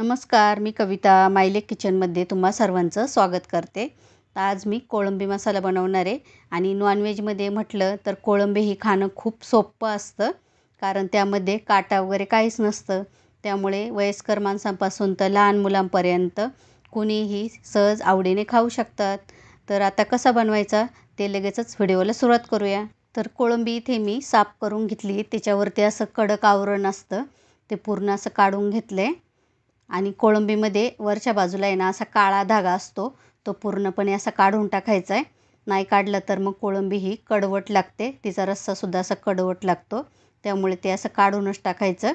नमस्कार मी कविता मायलेक किचनमध्ये तुम्हा सर्वांचं स्वागत करते. तर आज मी कोळंबी मसाला बनवणार आहे आणि नॉनव्हेजमध्ये म्हटलं तर कोळंबी ही खाणं खूप सोपं असतं कारण त्यामध्ये काटा वगैरे काहीच नसतं. त्यामुळे वयस्कर माणसांपासून तर लहान मुलांपर्यंत कुणीही सहज आवडीने खाऊ शकतात. तर आता कसा बनवायचा ते लगेचच व्हिडिओला सुरुवात करूया. तर कोळंबी इथे मी साफ करून घेतली. त्याच्यावरती असं कडक आवरण असतं. ते पूर्ण असं काढून घेतलं आहे आणि कोळंबीमध्ये वरच्या बाजूला आहे ना असा काळा धागा असतो तो पूर्णपणे असा काढून टाकायचा आहे. नाही काढलं तर मग कोळंबी ही कडवट लागते तिचा रस्सासुद्धा असा कडवट लागतो त्यामुळे ते असं काढूनच टाकायचं.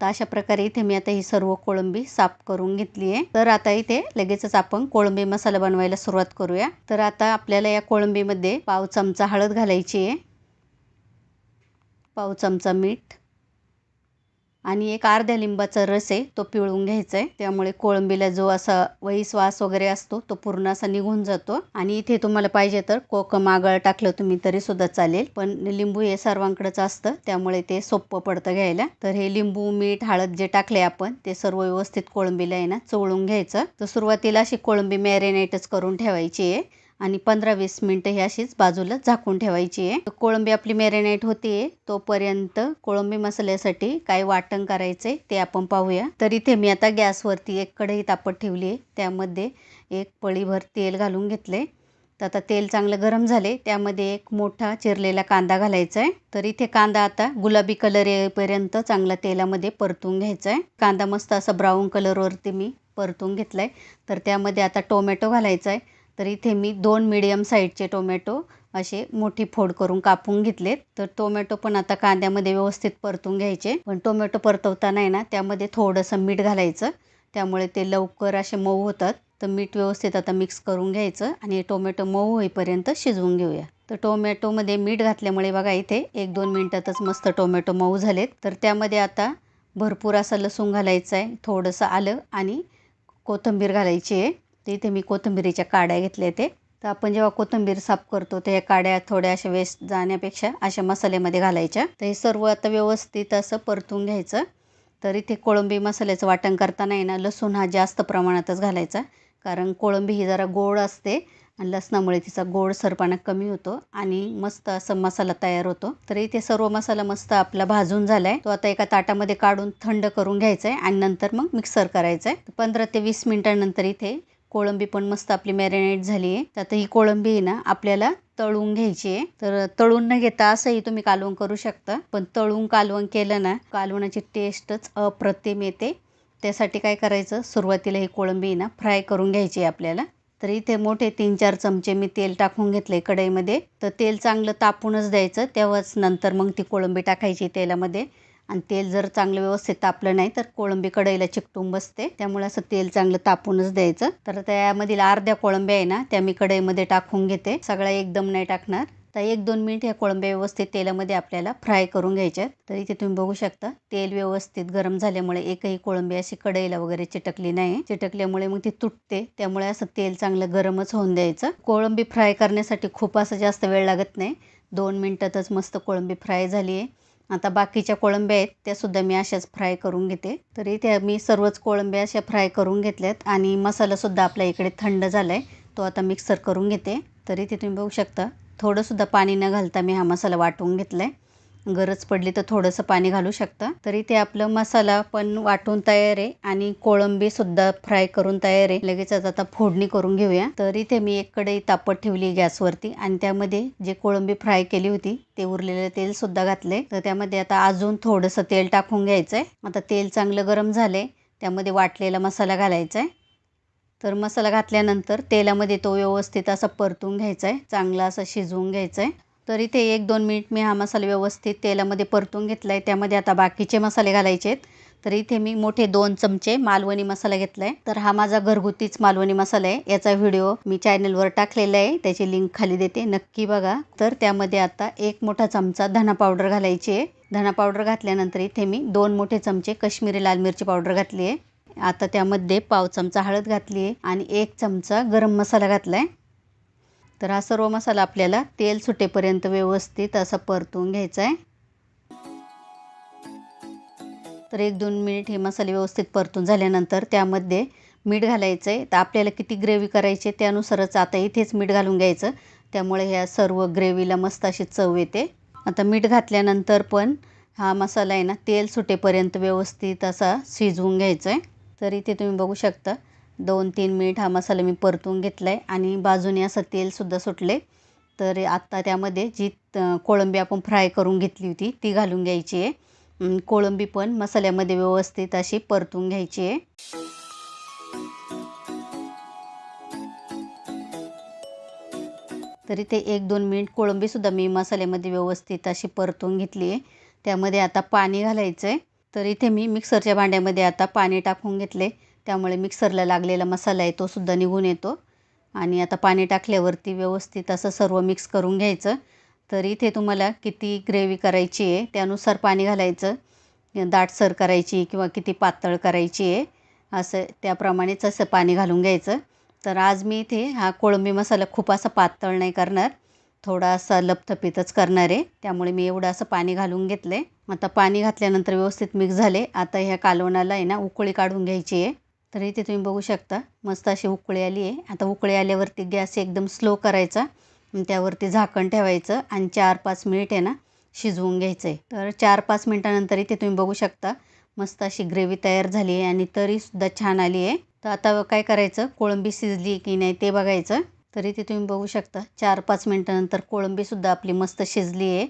तर अशा प्रकारे इथे मी आता ही सर्व कोळंबी साफ करून घेतली आहे. तर आता इथे लगेचच आपण कोळंबी मसाला बनवायला सुरुवात करूया. तर आता आपल्याला या कोळंबीमध्ये पाव चमचा हळद घालायची आहे. पाव चमचा मीठ आणि एक अर्ध्या लिंबाचा रस आहे तो पिळून घ्यायचा आहे त्यामुळे कोळंबीला जो असा वही श्वास वगैरे असतो तो पूर्ण असा निघून जातो. आणि इथे तुम्हाला पाहिजे तर कोकम आगळ टाकलं तुम्ही तरी सुद्धा चालेल. पण लिंबू हे सर्वांकडेच असतं त्यामुळे ते सोपं पडतं घ्यायला. तर हे लिंबू मीठ हळद जे टाकले आपण ते सर्व व्यवस्थित कोळंबीला आहे ना चोळून घ्यायचं. तर सुरुवातीला अशी कोळंबी मॅरिनेटच करून ठेवायची आहे. आणि पंधरा वीस मिनटं ही अशीच बाजूला झाकून ठेवायची आहे. कोळंबी आपली मॅरिनेट होते तोपर्यंत कोळंबी मसाल्यासाठी काय वाटण करायचे ते आपण पाहूया. तर इथे मी आता गॅसवरती एक कढई तापत ठेवली आहे. त्यामध्ये एक पळीभर तेल घालून घेतले तर आता तेल चांगलं गरम झाले त्यामध्ये एक मोठा चिरलेला कांदा घालायचा आहे तर इथे कांदा आता गुलाबी कलर येईपर्यंत चांगला तेलामध्ये परतून घ्यायचा आहे कांदा मस्त असा ब्राऊन कलरवरती मी परतून घेतला आहे तर त्यामध्ये आता टोमॅटो घालायचा आहे तर इथे मी दोन मिडियम साईजचे टोमॅटो असे मोठी फोड करून कापून घेतलेत. तर टोमॅटो पण आता कांद्यामध्ये व्यवस्थित परतून घ्यायचे. पण टोमॅटो परतवताना आहे ना त्यामध्ये थोडंसं मीठ घालायचं. त्यामुळे ते लवकर असे मऊ होतात. तर मीठ व्यवस्थित आता मिक्स करून घ्यायचं आणि टोमॅटो मऊ होईपर्यंत शिजवून घेऊया. तर टोमॅटोमध्ये मीठ घातल्यामुळे बघा इथे एक दोन मिनटातच मस्त टोमॅटो मऊ झालेत. तर त्यामध्ये आता भरपूर असं लसूण घालायचं आहे थोडंसं आलं आणि कोथिंबीर घालायची आहे. ते इथे मी कोथिंबिरीच्या काड्या घेतल्या ते तर आपण जेव्हा कोथिंबीर साफ करतो तर या काड्या थोड्या अशा वेस्ट जाण्यापेक्षा अशा मसाल्यामध्ये घालायच्या. तर हे सर्व आता व्यवस्थित असं परतून घ्यायचं. तर इथे कोळंबी मसाल्याचं वाटण करताना आहे ना लसूण हा जास्त प्रमाणातच घालायचा. कारण कोळंबी ही जरा गोड असते आणि लसणामुळे तिचा गोड सरपणा कमी होतो आणि मस्त असं मसाला तयार होतो. तर इथे सर्व मसाला मस्त आपला भाजून झालाय. तो आता एका ताटामध्ये काढून थंड करून घ्यायचा आहे आणि नंतर मग मिक्सर करायचा आहे पंधरा ते वीस मिनिटांनंतर इथे कोळंबी पण मस्त आपली मॅरिनेट झाली आहे. तर आता ही कोळंबी आहे ना आपल्याला तळून घ्यायची आहे. तर तळून न घेता असंही तुम्ही कालवण करू शकता. पण तळून कालवण केलं ना कालवणाची टेस्टच अप्रतिम येते. त्यासाठी काय करायचं सुरुवातीला ही कोळंबी ना फ्राय करून घ्यायची आहे आपल्याला. तर इथे मोठे तीन चार चमचे मी तेल टाकून घेतले कढईमध्ये. तर तेल चांगलं तापूनच द्यायचं तेव्हाच नंतर मग ती कोळंबी टाकायची तेलामध्ये. आणि तेल जर चांगलं व्यवस्थित तापलं नाही तर कोळंबी कढईला चिकटून बसते. त्यामुळे असं तेल चांगलं तापूनच द्यायचं. तर त्यामधील अर्ध्या कोळंब्या आहे ना त्या मी कढईमध्ये टाकून घेते. सगळ्या एकदम नाही टाकणार. तर एक दोन मिनिट ह्या कोळंब्या व्यवस्थित तेलामध्ये आपल्याला फ्राय करून घ्यायच्या. तर इथे तुम्ही बघू शकता तेल व्यवस्थित गरम झाल्यामुळे एकही कोळंबी अशी कढईला वगैरे चिटकली नाही. चिटकल्यामुळे मग ती तुटते. त्यामुळे असं तेल चांगलं गरमच होऊन द्यायचं. कोळंबी फ्राय करण्यासाठी खूप असं जास्त वेळ लागत नाही. दोन मिनटातच मस्त कोळंबी फ्राय झाली आहे आता बाकीच्या कोळंब्या आहेत त्यासुद्धा मी अशाच फ्राय करून घेते. तरी त्या मी सर्वच कोळंब्या अशा फ्राय करून घेतल्यात आणि मसालासुद्धा आपल्या इकडे थंड झाला आहे तो आता मिक्सर करून घेते. तरी ते तुम्ही बघू शकता थोडंसुद्धा पाणी न घालता मी हा मसाला वाटून घेतला आहे गरज पडली तर थोडंसं पाणी घालू शकता. तर इथे आपलं मसाला पण वाटून तयार आहे आणि कोळंबी सुद्धा फ्राय करून तयार आहे. लगेचच आता फोडणी करून घेऊया. तर इथे मी एक कढई तापत ठेवली गॅसवरती आणि त्यामध्ये जे कोळंबी फ्राय केली होती ते उरलेलं तेल सुद्धा घातले तर त्यामध्ये आता अजून थोडंसं तेल टाकून घ्यायचं आहे आता तेल चांगलं गरम झाले त्यामध्ये वाटलेला मसाला घालायचा आहे तर मसाला घातल्यानंतर तेलामध्ये तो व्यवस्थित असा परतून घ्यायचा आहे चांगला असा शिजवून घ्यायचा आहे तर इथे एक दोन मिनिट मी हा मसाला व्यवस्थित तेलामध्ये परतून घेतला आहे त्यामध्ये आता बाकीचे मसाले घालायचे आहेत. तर इथे मी मोठे दोन चमचे मालवणी मसाला घेतला आहे तर हा माझा घरगुतीच मालवणी मसाला आहे. याचा व्हिडिओ मी चॅनलवर टाकलेला आहे. त्याची लिंक खाली देते. नक्की बघा. तर त्यामध्ये आता एक मोठा चमचा धना पावडर घालायची आहे. धना पावडर घातल्यानंतर इथे मी दोन मोठे चमचे कश्मीरी लाल मिरची पावडर घातली आहे. आता त्यामध्ये पाव चमचा हळद घातली आहे. आणि एक चमचा गरम मसाला घातला आहे तर हा सर्व मसाला आपल्याला तेल सुटेपर्यंत व्यवस्थित असा परतून घ्यायचा आहे. तर एक दोन मिनिट हे मसाले व्यवस्थित परतून झाल्यानंतर त्यामध्ये मीठ घालायचं आहे तर आपल्याला किती ग्रेव्ही करायची आहे त्यानुसारच आता इथेच मीठ घालून घ्यायचं. त्यामुळे ह्या सर्व ग्रेव्हीला मस्त अशी चव येते. आता मीठ घातल्यानंतर पण हा मसाला आहे ना तेल सुटेपर्यंत व्यवस्थित असा शिजवून घ्यायचा आहे. तर इथे तुम्ही बघू शकता दोन तीन मिनिट हा मसाला मी परतून घेतला आहे आणि बाजूने असं तेलसुद्धा सुटले तर आत्ता त्यामध्ये जी कोळंबी आपण फ्राय करून घेतली होती ती घालून घ्यायची आहे. कोळंबी पण मसाल्यामध्ये व्यवस्थित अशी परतून घ्यायची आहे. तरी ते एक दोन मिनिट कोळंबीसुद्धा मी मसाल्यामध्ये व्यवस्थित अशी परतून घेतली आहे. त्यामध्ये आता पाणी घालायचं आहे तर इथे मी मिक्सरच्या भांड्यामध्ये आता पाणी टाकून घेतले त्यामुळे मिक्सरला लागलेला मसाला आहे तो सुद्धा निघून येतो. आणि आता पाणी टाकल्यावरती व्यवस्थित असं सर्व मिक्स करून घ्यायचं. तर इथे तुम्हाला किती ग्रेव्ही करायची आहे त्यानुसार पाणी घालायचं. दाटसर करायची किंवा किती पातळ करायची आहे असं त्याप्रमाणेच असं पाणी घालून घ्यायचं. तर आज मी इथे हा कोळंबी मसाला खूप असा पातळ नाही करणार थोडासा लपथपीतच करणार आहे. त्यामुळे मी एवढं असं पाणी घालून घेतलं आहे आता पाणी घातल्यानंतर व्यवस्थित मिक्स झाले. आता ह्या कालवणाला आहे ना उकळी काढून घ्यायची आहे. तर इथे तुम्ही बघू शकता मस्त अशी उकळी आली आहे. आता उकळी आल्यावरती गॅस एकदम स्लो करायचा. त्यावरती झाकण ठेवायचं आणि चार पाच मिनिट आहे ना शिजवून घ्यायचं आहे तर चार पाच मिनटानंतर इथे तुम्ही बघू शकता मस्त अशी ग्रेव्ही तयार झाली आहे आणि तरीसुद्धा छान आली आहे. तर आता काय करायचं कोळंबी शिजली की नाही ते बघायचं. तर इथे तुम्ही बघू शकता चार पाच मिनटानंतर कोळंबीसुद्धा आपली मस्त शिजली आहे.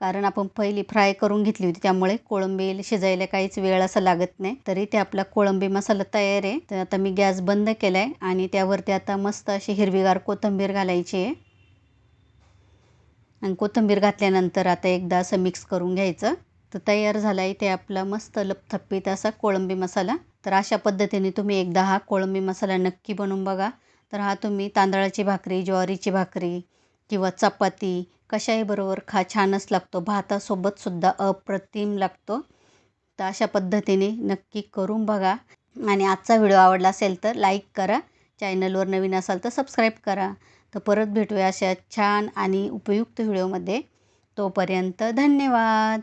कारण आपण पहिली फ्राय करून घेतली होती त्यामुळे कोळंबी शिजायला काहीच वेळ असा लागत नाही. तरी ते आपला कोळंबी मसाला तयार आहे. तर आता मी गॅस बंद केला आहे आणि त्यावरती आता मस्त अशी हिरवीगार कोथिंबीर घालायची आहे. आणि कोथिंबीर घातल्यानंतर आता एकदा असं मिक्स करून घ्यायचं. तर तयार झाला आहे ते आपला मस्त लपथप्पीत असा कोळंबी मसाला. तर अशा पद्धतीने तुम्ही एकदा हा कोळंबी मसाला नक्की बनवून बघा. तर हा तुम्ही तांदळाची भाकरी ज्वारीची भाकरी किंवा चपाती कशाही बरोबर खा छानच लागतो. भातासोबतसुद्धा अप्रतिम लागतो. तर अशा पद्धतीने नक्की करून बघा. आणि आजचा व्हिडिओ आवडला असेल तर लाईक करा. चॅनलवर नवीन असाल तर सबस्क्राईब करा. तर परत भेटूया अशा छान आणि उपयुक्त व्हिडिओमध्ये. तोपर्यंत धन्यवाद.